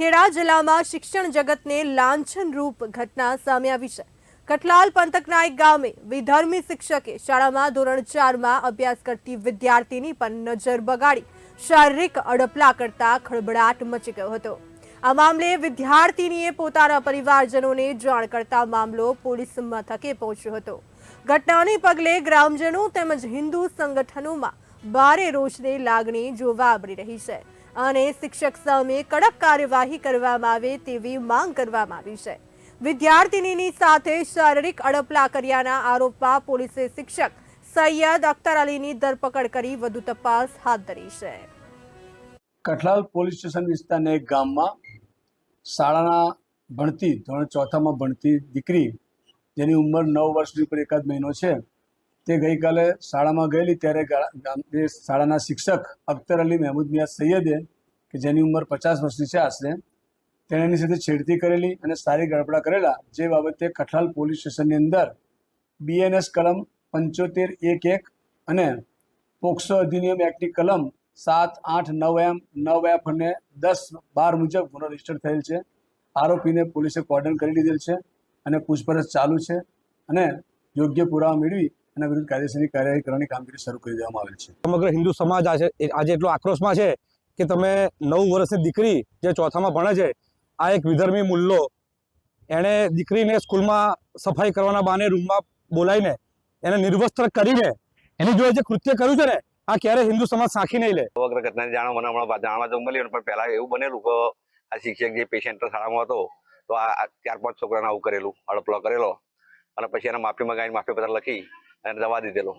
ખેડા જિલ્લામાં શિક્ષણ જગતને લાંછનરૂપ ઘટના સામે આવી છે. કટલાલ પંથકના એક ગામે વિધર્મી શિક્ષકે શાળામાં ધોરણ ચારમાં અભ્યાસ કરતી વિદ્યાર્થીની પર નજર બગાડી શારીરિક અડપલા કરતા ખળબળાટ મચી ગયો હતો. આ મામલે વિદ્યાર્થીનીએ પોતાના પરિવારજનોને જાણ કરતા મામલો પોલીસ મથકે પહોંચ્યો હતો. ઘટનાને પગલે ગ્રામજનો તેમજ હિન્દુ સંગઠનોમાં ભારે રોષની લાગણી જોવા મળી રહી છે. અને શિક્ષક સામે કડક કાર્યવાહી કરવામાં આવે તેવી માંગ કરવામાં આવી છે. વિદ્યાર્થિનીની સાથે શારીરિક અડપલા કર્યાના આરોપમાં પોલીસે શિક્ષક સૈયદ અખ્તર અલીની ધરપકડ કરી વધુ તપાસ હાથ ધરી છે. કઠલાલ પોલીસ સ્ટેશન વિસ્તારના એક ગામમાં શાળાના ભણતી, ધોરણ ચોથામાં ભણતી દીકરી, જેની ઉંમર નવ વર્ષની ઉપર એકાદ મહિનો છે તે ગઈકાલે શાળામાં ગયેલી, ત્યારે શાળાના શિક્ષક અખ્તર અલી મહેમૂદ મિયા સૈયદે, કે જેની ઉંમર પચાસ વર્ષની છે આશરે, તેણે એની સાથે છેડતી કરેલી અને સારી ગડબડા કરેલા, જે બાબતે કઠલાલ પોલીસ સ્ટેશનની અંદર બીએનએસ કલમ પંચોતેર એક એક અને પોક્સો અધિનિયમ એક્ટની કલમ સાત આઠ નવ એમ, નવ એફ અને દસ બાર મુજબ ગુનો રજિસ્ટર થયેલ છે. આરોપીને પોલીસે કોર્ડન કરી લીધેલ છે અને પૂછપરછ ચાલુ છે અને યોગ્ય પુરાવા મેળવી અને વિરુદ્ધ કાયદેસરની કાર્યવાહી કરવાની કામગીરી શરૂ કરી દેવામાં આવેલ છે. સમગ્ર હિન્દુ સમાજ આજે આજે એટલો આક્રોશમાં છે કે તમે નવ વર્ષની દીકરી જે ચોથામાં ભણે છે આ એક વિધર્મી મુલ્લો એણે દીકરીને સ્કૂલમાં સફાઈ કરવાના બહાને રૂમમાં બોલાવીને એને નિર્વસ્ત્ર કરીને એની જોડે જે કૃત્ય કર્યું છે ને આ ક્યારે હિન્દુ સમાજ સાખી નહીં લે. સમગ્ર ઘટનાની જાણ મને હમણાં જાણવા તો મળ્યું પણ પહેલા એવું બનેલું કે આ શિક્ષક જે પેશન્ટ શાળામાં હતો તો આ આ ચાર પાંચ છોકરાને આવું કરેલું હડપલો કરેલો અને પછી એને માફી મંગાવીને માફી પત્ર લખી અને જવા દીધેલો.